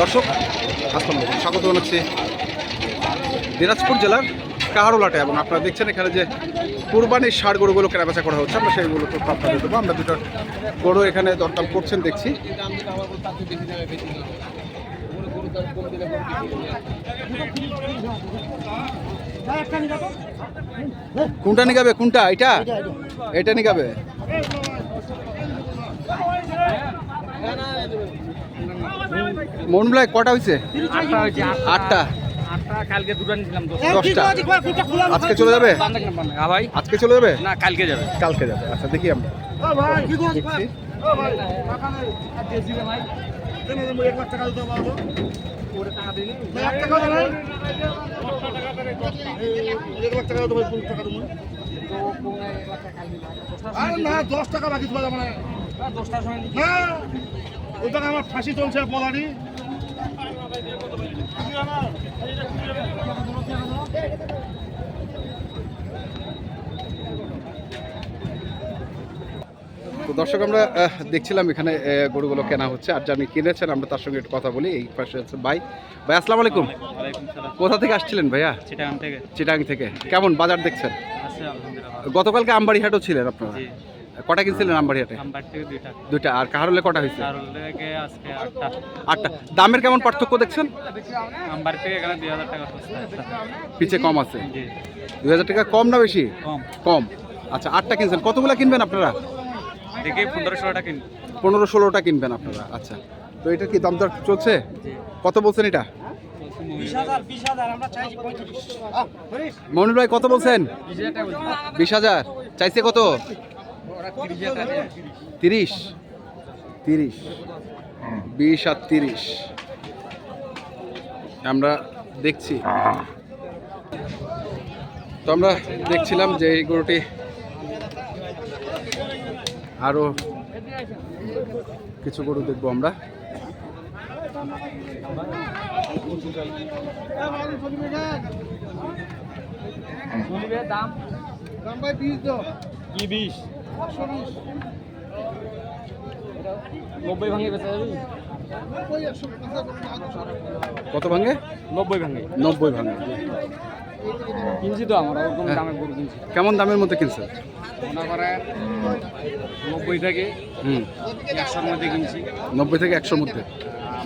দর্শক, আসসালামু স্বাগত জানাচ্ছি দিনাজপুর জেলার কাহারোলাটে এবং আপনারা দেখছেন এখানে যে কুরবানির ষাড় গরুগুলো কেনাবেচা করা হচ্ছে, আমরা সেইগুলো তো আপনাদের দেবো। আমরা দুটো গরু এখানে দরদাম করছেন, দেখছি। কোনটা নিগাবে? কোনটা? এটা এটা নিগাবে? মন বলাই কটা হয়েছে? আটটা। হয়েছে আটটা আটটা কালকে দুটো নিয়েছিলাম দশ দশটা। আজকে চলে যাবে। হ্যাঁ ভাই? আজকে চলে যাবে? না কালকে যাবে। কালকে যাবে। আচ্ছা দেখি আমরা। দশ টাকা বাকি তোমার না ওইটা আমার ফাঁসি চলছে পলারি তো দর্শক আমরা আহ, দেখছিলাম এখানে গরুগুলো কেনা হচ্ছে আর যিনি কিনেছেন আমরা তার সঙ্গে একটু কথা বলি। এই পাশে আছে ভাই। ভাই আসসালাম আলাইকুম। কোথা থেকে আসছিলেন ভাইয়া? চিটাগাং থেকে। চিটাং থেকে। কেমন বাজার দেখছেন? গতকালকে আমবাড়ি হাটও ছিলেন আপনারা। জি। কটা কিনছিলেন হাটে? নাম্বার থেকে দুইটা। আর কাহারলে কটা হয়েছে? আটটা। দামের কেমন পার্থক্য দেখছেন। পিছে কম আছে? দুই হাজার টাকা কম না বেশি? কম। আচ্ছা আটটা কিনছেন। কতগুলো কিনবেন আপনারা? পনেরো ষোলোটা কিনবেন আপনারা। আচ্ছা। তো এটা কি দাম দর চলছে? কত বলছেন এটা? মনির ভাই কত বলছেন? বিশ হাজার। চাইছে কত? তিরিশ তিরিশ। বিশ আর তিরিশ। আমরা দেখছি। তো আমরা দেখছিলাম যে এই গরুটি আরও কিছু গরু দেখব আমরা। দাম কি বিশ? নব্বই ভাঙে বেচা যাবি? কত ভাঙে? নব্বই ভাঙে। নব্বই ভাঙে। কিনছি তো আমরা ওরকম হ্যাঁ। দামে গরু কিনছি। কেমন দামের মধ্যে কিনছে মনে করেন নব্বই থেকে হুম। একশোর মধ্যে কিনছি। নব্বই থেকে একশোর মধ্যে?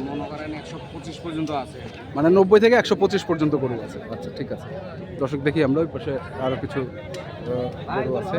মনে করেন একশো পঁচিশ পর্যন্ত আছে। মানে নব্বই থেকে একশো পঁচিশ পর্যন্ত গরু আছে। আচ্ছা ঠিক আছে। দর্শক দেখি আমরা ওই পাশে আরও কিছু গরু আছে।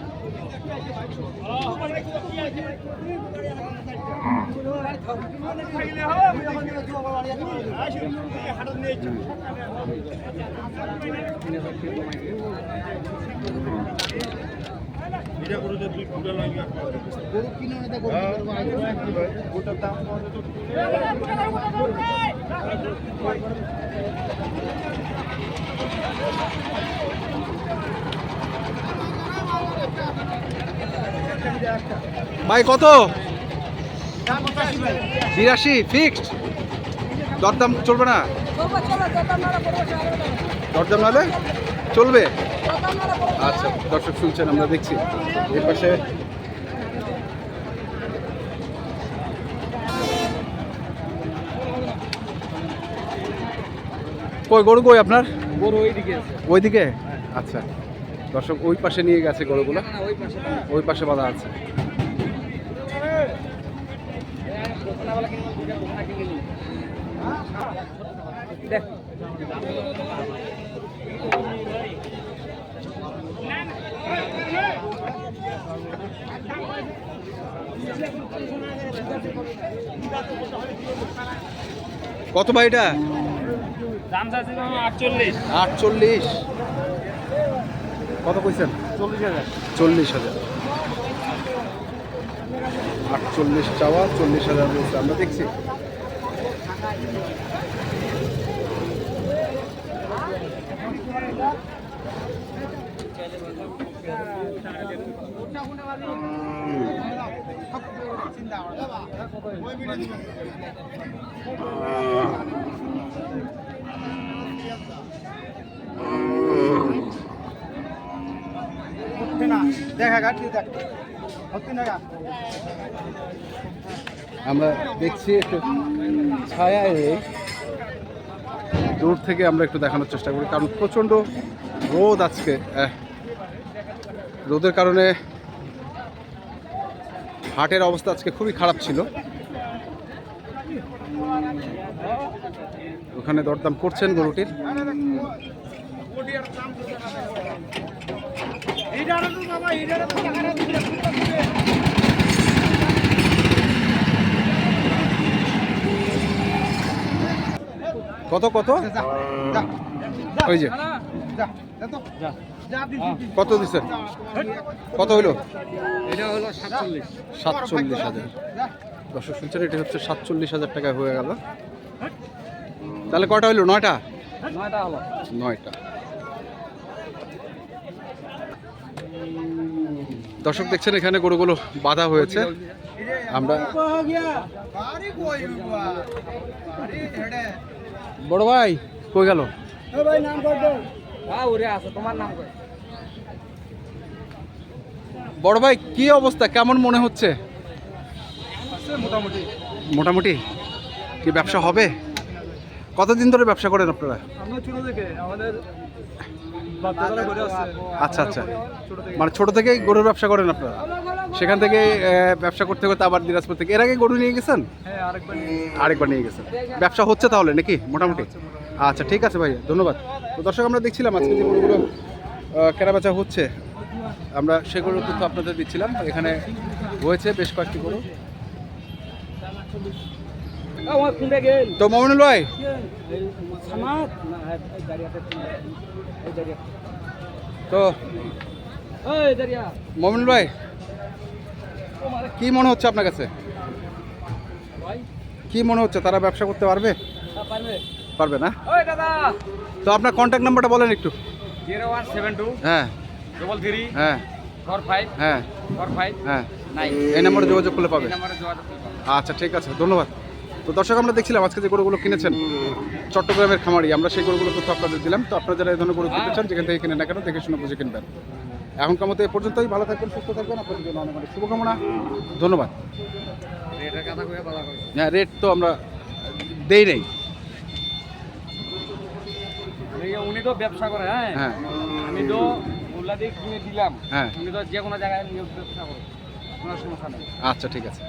এটা করে দুই ফুটা লাগে গরু কিনে না গরুটার দাম ভাই কত? বিরাশি ফিক্সড দরদাম চলবে না? দরদাম নাহলে চলবে? আচ্ছা দর্শক শুনছেন আমরা দেখছি। এর পাশে কই গরু কই আপনার? গরু ওইদিকে আছে। ওইদিকে? আচ্ছা দর্শক ওই পাশে নিয়ে গেছে গরুগুলো। ওই পাশে ওই পাশে বাঁধা আছে। দেখ। কত ভাই এটা? আটচল্লিশ। কত কইছেন? চল্লিশ হাজার। চল্লিশ হাজার। আটচল্লিশ চাওয়া চল্লিশ হাজার রয়েছে আমরা দেখছি। দেখা গাঠি দেখ আমরা দেখছি একটু ছায়া দূর থেকে আমরা একটু দেখানোর চেষ্টা করি, কারণ প্রচণ্ড রোদ আজকে। রোদের কারণে হাটের অবস্থা আজকে খুবই খারাপ ছিল। ওখানে দরদাম করছেন গরুটির। কত কত? ওই যে। কত দিচ্ছেন? কত হইল? এটা হলো সাতচল্লিশ। সাতচল্লিশ হাজার। দর্শক শুনছেন এটি হচ্ছে সাতচল্লিশ হাজার টাকা হয়ে গেল। তাহলে কটা হইল? নয়টা? নয়টা হলো। নয়টা। দর্শক দেখছেন এখানে গরুগুলো বাধা হয়েছে। আমরা বড় ভাই কই গেল? বড় ভাই কি অবস্থা? কেমন মনে হচ্ছে? মোটামুটি। মোটামুটি কি ব্যবসা হবে? কতদিন ধরে ব্যবসা করেন আপনারা? আচ্ছা আচ্ছা। মানে ছোট থেকেই গরুর ব্যবসা করেন আপনারা? সেখান থেকে ব্যবসা করতে করতে আবার দিনাজপুর থেকে এর আগে গরু নিয়ে গেছেন? হ্যাঁ আরেকবার নিয়ে গেছেন। ব্যবসা হচ্ছে তাহলে নাকি? মোটামুটি? আচ্ছা ঠিক আছে ভাই ধন্যবাদ। তো দর্শক আমরা দেখছিলাম আজকে যে গরুগুলো আহ, কেনাবেচা হচ্ছে। আমরা সেগুলোর তথ্য আপনাদের দিচ্ছিলাম। এখানে হয়েছে বেশ কয়েকটি গরু। তো মমিনুল ভাই? তো মমিনুল ভাই কি মনে হচ্ছে আপনার কাছে? কি মনে হচ্ছে তারা ব্যবসা করতে পারবে? পারবে। না? দাদা। তো আপনার কন্ট্যাক্ট নাম্বারটা বলেন একটু। জিরো ওয়ান সেভেন টু হ্যাঁ। ডবল থ্রি হ্যাঁ। ফোর ফাইভ হ্যাঁ। ফোর ফাইভ হ্যাঁ। এই নাম্বারে যোগাযোগ করলে পাবে। আচ্ছা ঠিক আছে ধন্যবাদ। তো দর্শক আমরা দেখছিলাম আজকে যে গরুগুলো কিনেছেন চট্টগ্রামের খামারি আমরা সেই গরুগুলো তথ্য আপনাদের দিলাম। তো আপনারা যারা এই ধরনের গরু কিনতে চান যেখান থেকে কিনে না কেন দেখে শুনে বুঝে কিনবেন। এখনকার মতো এ পর্যন্তই। ভালো থাকবেন সুস্থ থাকবেন। আপনাদের জন্য অনেক অনেক শুভকামনা। ধন্যবাদ। হ্যাঁ রেট তো আমরা দেই নেই। উনি তো ব্যবসা করে হ্যাঁ? হ্যাঁ। আমি তো মোল্লা দিয়ে কিনে দিলাম। হ্যাঁ। উনি তো যে কোনো জায়গায় ব্যবসা করে। কোনো সমস্যা নেই। আচ্ছা ঠিক আছে।